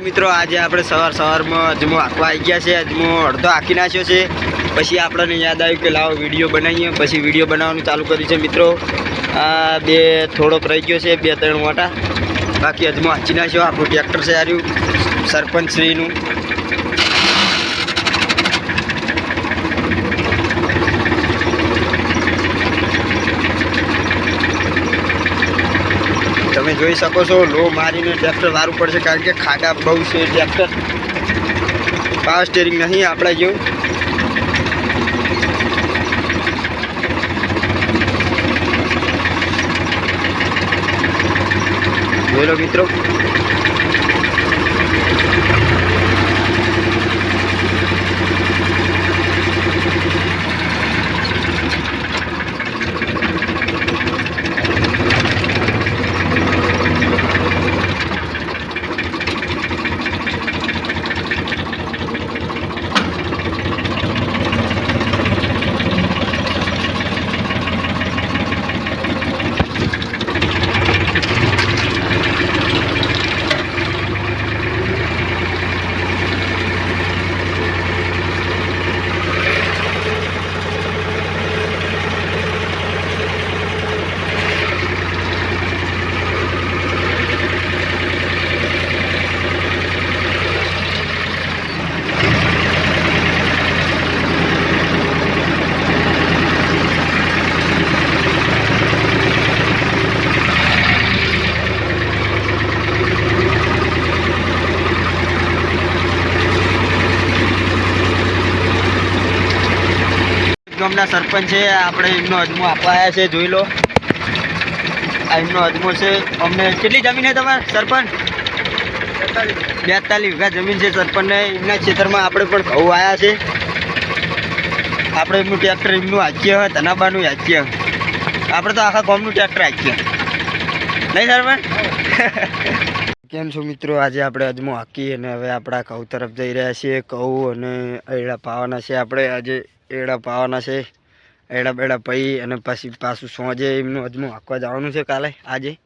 મિત્રો, આજે આપણે સવાર સવારમાં અજમો આખવા આવી ગયા છે. અજમો અડધો આખી નાખ્યો છે. પછી આપણને યાદ આવ્યું કે લાવો વીડિયો બનાવીએ. પછી વીડિયો બનાવવાનું ચાલુ કર્યું છે મિત્રો. આ બે થોડોક રહી ગયો છે, બે ત્રણ મોટા બાકી અજમો આંચી નાખ્યો. આપણું ટ્રેક્ટર છે આર્યું સરપંચશ્રીનું. જોઈ શકો છો લો મારીને ટ્રેક્ટર વારું પડશે કારણ કે ખાડા બહુ છે ટ્રેક્ટર. પાવર સ્ટેરિંગ નહીં આપણા જેવું. જોઈ લો મિત્રો. ગામના સરપંચ છે. આપણે એમનો અજમો આપવા આવ્યા છે, જોઈ લો. આ એમનો અજમો છે. અમને કેટલી જમીન છે તમારે, સરપંચ? બેતાલીસ વીઘા જમીન છે સરપંચને એમના ક્ષેત્રમાં આપણે પણ ઘઉં આવ્યા છે. આપણે એમનું ટ્રેક્ટર એમનું હાંકીએ હોય ધનાબાનું હાંકીએ આપણે તો આખા ગામનું ટ્રેક્ટર હાંકીએ નહીં સરપંચ? કેમ છો મિત્રો? આજે આપણે અજમો હાકી અને હવે આપણા કઉ તરફ જઈ રહ્યા છીએ. કઉ અને એડા પાવાના છે આપણે. આજે એડા પાવાના છે, એડા બેડા પઈ અને પછી પાછું સોજે એમનું અજમો હાંકવા જવાનું છે કાલે, આજે.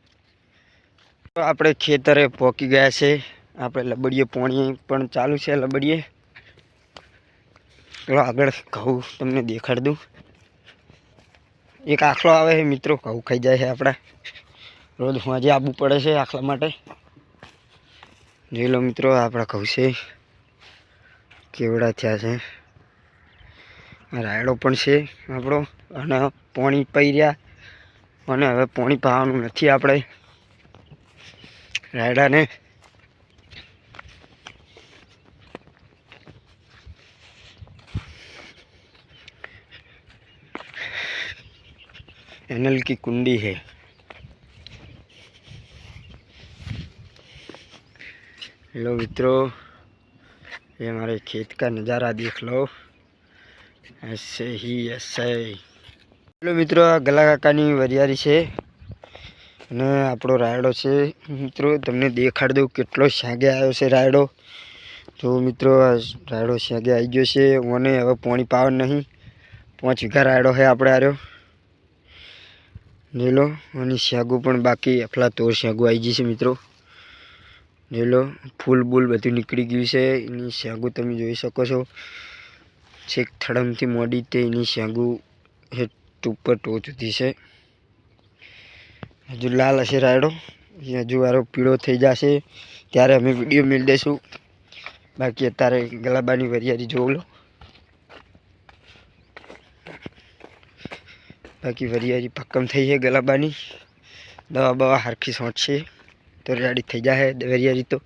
તો આપણે ખેતરે પહોંચી ગયા છે, આપણે લબડીએ પોણી પણ ચાલુ છે લબડીએ. ચલો આગળ ઘઉં તમને દેખાડ દઉં. એક આખલો આવે છે મિત્રો, ઘઉં ખાઈ જાય છે આપણા. રોજ આજે આવવું પડે છે આખલા માટે. જોઈ લો મિત્રો, આપણા ઘઉં છે. કેવડા થયા છે. રાયડો પણ છે આપણો અને પોણી પઈ રહ્યા અને હવે પોણી પાવાનું નથી આપણે રાયડાને एनल की कुंडी है हेलो मित्रों ये हमारे खेत का नज़ारा देख लो હશે, હી હશે. હેલો મિત્રો, આ ગલાકાકાની વરિયારી છે. અને આપણો રાયડો છે. મિત્રો, તમને દેખાડ દઉં કેટલો શાગે આવ્યો છે રાયડો. તો મિત્રો, આ રાયડો શાગે આવી ગયો છે. મને હવે પોણી પાવ નહીં. પાંચ વીઘા રાયડો છે આપણે આર્યો. જોઈ લો અને શાગું પણ બાકી. અફલા તોર શાગું આવી ગઈ છે મિત્રો. જોઈ લો, ફૂલ બૂલ બધું નીકળી ગયું છે. એની શાગું તમે જોઈ શકો છો. છેક થડમથી મોડી તે એની શાગું હેઠ ઉપર ટોચ સુધી છે. હજુ લાલ હશે રાયડો. હજુ વારો પીળો થઈ જશે. ત્યારે અમે વીડિયો મેળ દઈશું બાકી અત્યારે ગલાબાની વરિયાળી જોઈ લો. બાકી વરિયાળી પક્કમ થઈ છે ગલાબાની. દવા બવા હરખી સોંટ છે તો રેડી થઈ જાય વરિયાળી તો.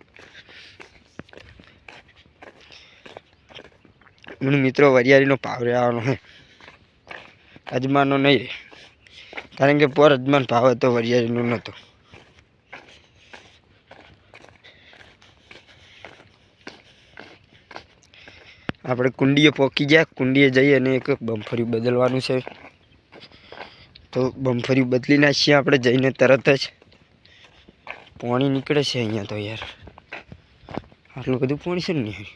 મને મિત્રો વરિયાળીનો ભાવ રહેવાનો છે. અજમાનો નહીં રહે કારણ કે પર અજમાન ભાવ હતો, વરિયાળીનો નહોતો. આપણે કુંડીએ પોકી ગયા, કુંડીએ જઈ અને એક બમફર્યું બદલવાનું છે. તો બમફર્યું બદલી નાખીએ આપણે, જઈને તરત જ પાણી નીકળે છે અહીંયા તો યાર. આટલું બધું પાણી છે ને નહીં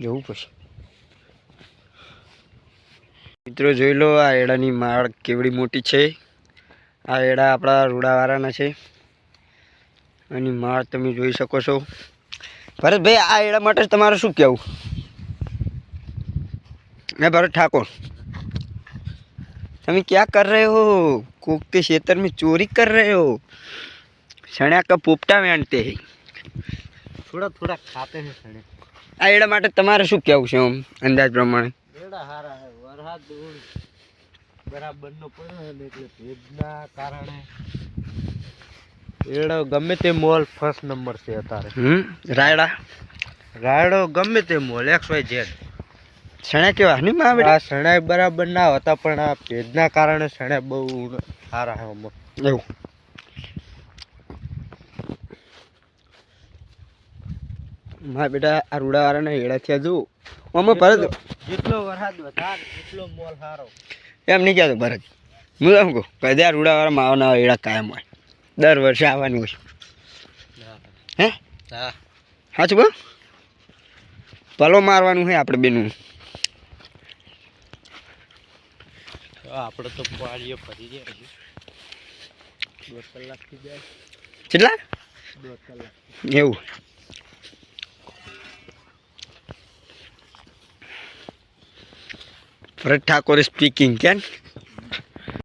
જવું પડશે. મિત્રો જોઈ લો આ એડાની માળ કેવડી મોટી છે. આ એડા આપણા રૂડાવાળાના છે. અને માળ તમે જોઈ શકો છો. ભરતભાઈ, આ એડા માટે તમારે શું કહેવું? મેં ભરત ઠાકોર, તમે ક્યાં કર રહે હો? કોક તે ખેતર મેં ચોરી કર રહે હો? શણ્યા કા પોપટા વેણતે થોડા થોડા ખાતે છે સણ્યા આ એડા માટે તમારે શું કહેવું છે આમ અંદાજ પ્રમાણે? એડા હારા હે વરસાદ બરાબર નો પડે ને એટલે ભેજના કારણે. એડો ગમે તે મોલ ફર્સ્ટ નંબર છે અત્યારે. હમ રાયડા? રાયડો ગમે તે મોલ એક્સ વાય ઝેડ શણા કેવા? નહીં માં આ શણા બરાબર ના હતા પણ આ ભેજના કારણે શણાઈ બહુ સારા હે. એવું? મારા બેટા આ રૂડાવાળાના હેડા થયા જુઓ આમાં ભરત જેટલો વરસાદ વધારે એટલો મોલ સારો. એમ નહીં કહેતો ભરત. હું એમ કહું કદે આ રૂડાવાળા માવાના હેડા કાયમ હોય. દર વર્ષે આવવાનું હોય. હે? હા. સાચું કહો? પલો મારવાનું છે આપણે બેનું. આપણે તો પાડીએ ફરી જાય. દોઢ કલાકથી જાય. કેટલા? દોઢ કલાક એવું. ભરત ઠાકોર સ્પીકિંગ કેન